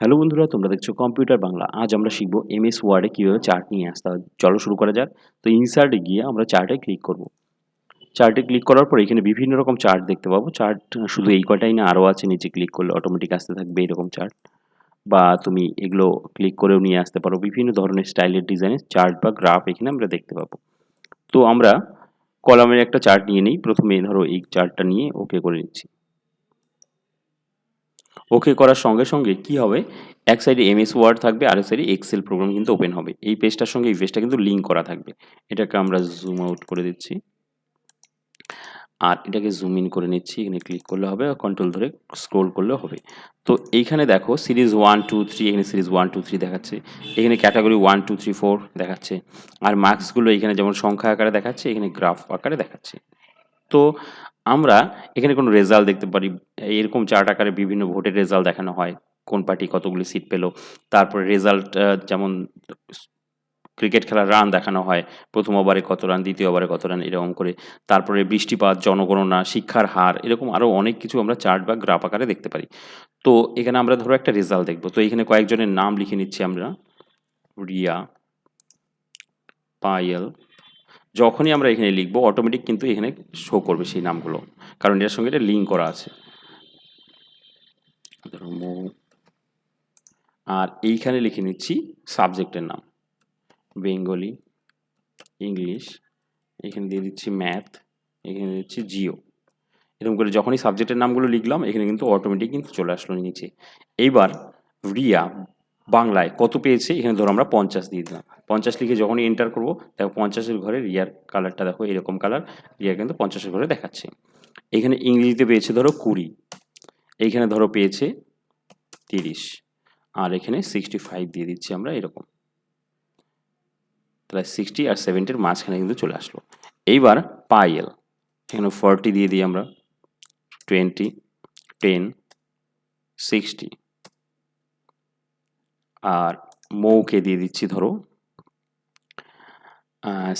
Hello বন্ধুরা, তোমরা দেখছ কম্পিউটার বাংলা আজ আমরা শিখব এমএস ওয়ার্ডে কীভাবে চার্ট নিয়ে আসতে হয় চলো শুরু করা যাক। তো ইনসার্টে গিয়ে আমরা চার্টে ক্লিক করব। চার্টে ক্লিক করার পর এখানে বিভিন্ন রকম চার্ট দেখতে পাবো। চার্ট শুধু এই কটাই না আরও আছে, নিচে ক্লিক করলে অটোমেটিক আসতে থাকবে এরকম চার্ট বা তুমি এগুলো ক্লিক করেও নিয়ে আসতে পারো। বিভিন্ন ধরনের স্টাইলের ডিজাইনের চার্ট বা গ্রাফ এখানে আমরা দেখতে পাবো। তো আমরা কলামের একটা চার্ট নিয়ে নিই। প্রথমে ধরো এই চার্টটা নিয়ে ওকে করে নিচ্ছি। ওকে করার সঙ্গে সঙ্গে কি হবে? এক সাইডে এমএস ওয়ার্ড থাকবে আর এক সাইডে এক্সেল প্রোগ্রাম কিন্তু ওপেন হবে। এই পেজটার সঙ্গে এই পেজটা কিন্তু লিঙ্ক করা থাকবে। এটাকে আমরা জুম আউট করে দিচ্ছি। আর এটাকে জুম ইন করে নিচ্ছি। এখানে ক্লিক করলে হবে, আর কন্ট্রোল ধরে স্ক্রোল করলে হবে। তো এইখানে দেখো সিরিজ ওয়ান টু থ্রি এখানে সিরিজ ওয়ান টু থ্রি দেখাচ্ছে। এখানে category one two three four দেখাচ্ছে। আর মার্কসগুলো এখানে যেমন সংখ্যা আকারে দেখাচ্ছে, এখানে গ্রাফ আকারে দেখাচ্ছে। তো আমরা এখানে কোনো রেজাল্ট দেখতে পারি। এরকম চার্ট আকারে বিভিন্ন ভোটের রেজাল্ট দেখানো হয়। কোন পার্টি কতগুলি সিট পেল। তারপরে রেজাল্ট যেমন ক্রিকেট খেলার রান দেখানো হয়। প্রথম ওভারে কত রান দ্বিতীয় ওভারে কত রান এরকম করে। তারপরে বৃষ্টিপাত, জনগণনা, শিক্ষার হার, এরকম আরও অনেক কিছু আমরা চার্ট বা গ্রাফ আকারে দেখতে পারি। তো এখানে আমরা ধরো একটা রেজাল্ট দেখব। তো এখানে কয়েকজনের নাম লিখে নিচ্ছি আমরা। রিয়া পায়েল যখনই আমরা এখানে লিখব অটোমেটিক কিন্তু এখানে শো করবে সেই নামগুলো। কারণ এর সঙ্গে এটা লিঙ্ক করা আছে। আর এইখানে লিখে নিচ্ছি সাবজেক্টের নাম। বেঙ্গলি ইংলিশ এখানে দিয়ে দিচ্ছি ম্যাথ এখানে দিচ্ছি জিও এরকম করে যখনই সাবজেক্টের নামগুলো লিখলাম, এখানে কিন্তু অটোমেটিক কিন্তু চলে আসলো নিচে। এইবার রিয়া বাংলায় কত পেয়েছে? এখানে ধরো আমরা পঞ্চাশ দিয়ে দিলাম। পঞ্চাশ লিখে যখনই এন্টার করব, দেখো পঞ্চাশের ঘরে রিয়ার কালারটা দেখো, এরকম কালার রিয়া কিন্তু পঞ্চাশের ঘরে দেখাচ্ছে। এখানে ইংরেজিতে পেয়েছে ধরো কুড়ি, এইখানে ধরো পেয়েছে তিরিশ, আর এখানে সিক্সটি ফাইভ দিয়ে দিচ্ছি আমরা এরকম। তাহলে সিক্সটি আর সেভেন্টির মাঝখানে কিন্তু চলে আসলো। এইবার পাইএল এখানে ফর্টি দিয়ে দিই আমরা টোয়েন্টি টেন সিক্সটি আর মৌকে দিয়ে দিচ্ছি ধরো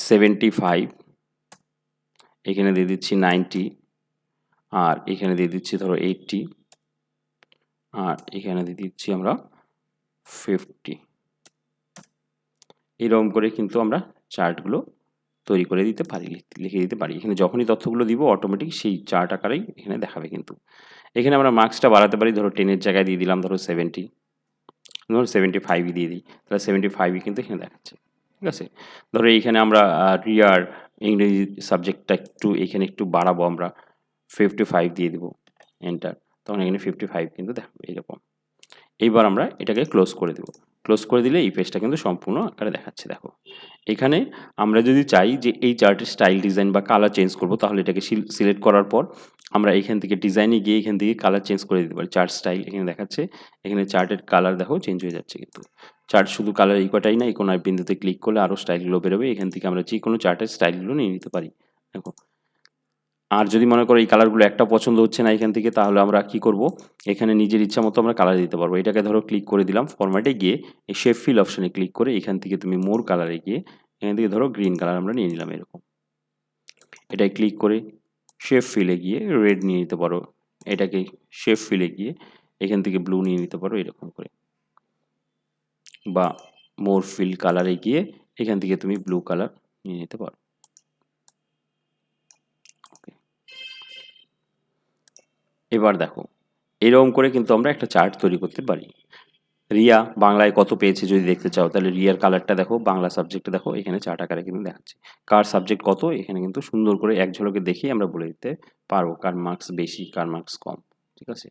সেভেন্টি ফাইভ এখানে দিয়ে দিচ্ছি নাইনটি আর এখানে দিয়ে দিচ্ছি ধরো এইটটি আর এখানে দিয়ে দিচ্ছি আমরা ফিফটি এরকম করে কিন্তু আমরা চার্টগুলো তৈরি করে দিতে পারি, লিখে দিতে পারি। এখানে যখনই তথ্যগুলো দিব অটোমেটিক সেই চার্ট আকারেই এখানে দেখাবে কিন্তু। এখানে আমরা মার্কসটা বাড়াতে পারি, ধরো টেনের জায়গায় দিয়ে দিলাম, ধরো সেভেন্টি ধরো সেভেন্টি ফাইভই দিয়ে দিই, তাহলে সেভেন্টি ফাইভই কিন্তু এখানে দেখাচ্ছে, ঠিক আছে? ধরো এইখানে আমরা রিয়ার ইংরেজি সাবজেক্টটা একটু, এখানে একটু বাড়াবো আমরা ফিফটি ফাইভ দিয়ে দেবো এন্টার তখন এখানে ফিফটি ফাইভ কিন্তু দেখাবে, এইরকম। এইবার আমরা এটাকে ক্লোজ করে দেবো ক্লোজ করে দিলে এই পেজটা কিন্তু সম্পূর্ণ আকারে দেখাচ্ছে, দেখো। এখানে আমরা যদি চাই যে এই চার্টের স্টাইল ডিজাইন বা কালার চেঞ্জ করব, তাহলে এটাকে সিলেক্ট করার পর আমরা এখান থেকে ডিজাইনে গিয়ে এখান থেকে কালার চেঞ্জ করে দিতে পারি। চার্ট স্টাইল এখানে দেখাচ্ছে। এখানে চার্টের কালার দেখো চেঞ্জ হয়ে যাচ্ছে কিন্তু। চার্ট শুধু কালার এই কটাই না, এই কোনো বিন্দুতে ক্লিক করলে আরও স্টাইলগুলো বেরোবে। এখান থেকে আমরা যে কোনো চার্টের স্টাইলগুলো নিয়ে নিতে পারি। দেখো। আর যদি মনে করো এই কালারগুলো একটা পছন্দ হচ্ছে না এখান থেকে, তাহলে আমরা কি করব? এখানে নিজের ইচ্ছা মতো আমরা কালার দিতে পারব। এটাকে ধরো ক্লিক করে দিলাম ফরম্যাটে গিয়ে, এই শেপ ফিল অপশানে ক্লিক করে এখান থেকে তুমি মোর কালারে গিয়ে, এখান থেকে ধরো গ্রিন কালার আমরা নিয়ে নিলাম এরকম। এটাই ক্লিক করে শেপ ফিলে গিয়ে রেড নিয়ে নিতে পারো। এটাকে শেপ ফিলে গিয়ে এখান থেকে ব্লু নিয়ে নিতে পারো এরকম করে। বা মোর ফিল কালারে গিয়ে এখান থেকে তুমি ব্লু কালার নিয়ে নিতে পারো। এবার দেখো, এরকম করে কিন্তু আমরা একটা চার্ট তৈরি করতে পারি। রিয়া বাংলায় কত পেয়েছে যদি দেখতে চাও? তাহলে রিয়ার কালারটা দেখো, বাংলা সাবজেক্টে দেখো, এখানে চার্ট আকারে কিন্তু দেখাচ্ছে। কার সাবজেক্ট কত? এখানে কিন্তু সুন্দর করে এক ঝলকে দেখিয়ে আমরা বলে দিতে পারব কার মার্কস বেশি, কার মার্কস কম। ঠিক আছে?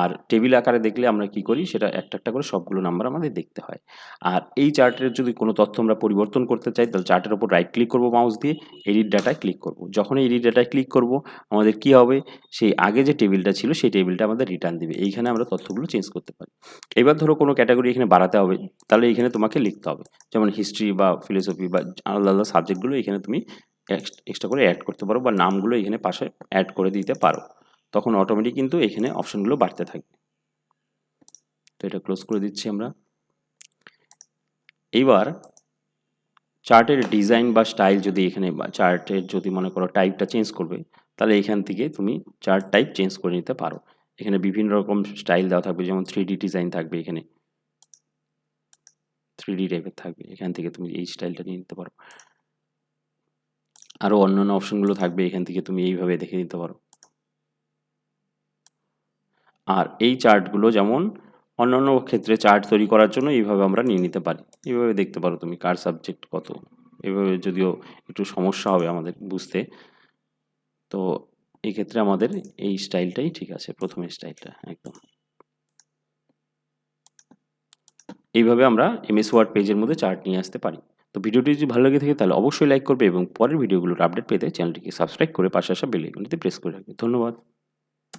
আর টেবিল আকারে দেখলে আমরা কি করি? সেটা একটা একটা করে সবগুলো নাম্বার আমাদের দেখতে হয়। আর এই চার্টের যদি কোনো তথ্য আমরা পরিবর্তন করতে চাই, তাহলে চার্টের ওপর রাইট ক্লিক করব মাউস দিয়ে এডিট ডাটায় ক্লিক করব। যখন এডিট ডাটায় ক্লিক করব, আমাদের কি হবে? সেই আগে যে টেবিলটা ছিল, সেই টেবিলটা আমাদের রিটার্ন দিবে। এইখানে আমরা তথ্যগুলো চেঞ্জ করতে পারি। এবার ধরো কোনো ক্যাটাগরি এখানে বাড়াতে হবে, তাহলে এখানে তোমাকে লিখতে হবে। যেমন হিস্ট্রি বা ফিলোসফি বা আলাদা আলাদা সাবজেক্টগুলো এখানে তুমি এক্সট্রা করে অ্যাড করতে পারো বা নামগুলো এখানে পাশে অ্যাড করে দিতে পারো। তখন অটোমেটিক কিন্তু এখানে অপশানগুলো বাড়তে থাকবে। তো এটা ক্লোজ করে দিচ্ছি আমরা। এইবার চার্টের ডিজাইন বা স্টাইল যদি এখানে চার্টের যদি মনে করো টাইপটা চেঞ্জ করবে, তাহলে এখান থেকে তুমি চার্ট টাইপ চেঞ্জ করে নিতে পারো। এখানে বিভিন্ন রকম স্টাইল দেওয়া থাকবে, যেমন থ্রি ডিজাইন থাকবে এখানে। থ্রি ডি টাইপের থাকবে, এখান থেকে তুমি এই স্টাইলটা নিয়ে নিতে পারো। আরও অন্যান্য অপশনগুলো থাকবে, এখান থেকে তুমি এইভাবে দেখে নিতে পারো। আর এই চার্টগুলো যেমন অন্যান্য ক্ষেত্রে চার্ট তৈরি করার জন্য এইভাবে আমরা নিয়ে নিতে পারি। এইভাবে দেখতে পারো তুমি কার সাবজেক্ট কত। এভাবে যদিও একটু সমস্যা হবে আমাদের বুঝতে। তো এই ক্ষেত্রে আমাদের এই স্টাইলটাই ঠিক আছে, প্রথম স্টাইলটা, একদম। এইভাবে আমরা এমএস ওয়ার্ড পেজের মধ্যে চার্ট নিয়ে আসতে পারি। তো ভিডিওটি যদি ভালো লেগে থাকে তাহলে অবশ্যই লাইক করবে এবং পরের ভিডিওগুলোর আপডেট পেতে চ্যানেলটিকে সাবস্ক্রাইব করে পাশে আসা বেল প্রেস করে রাখবে। ধন্যবাদ।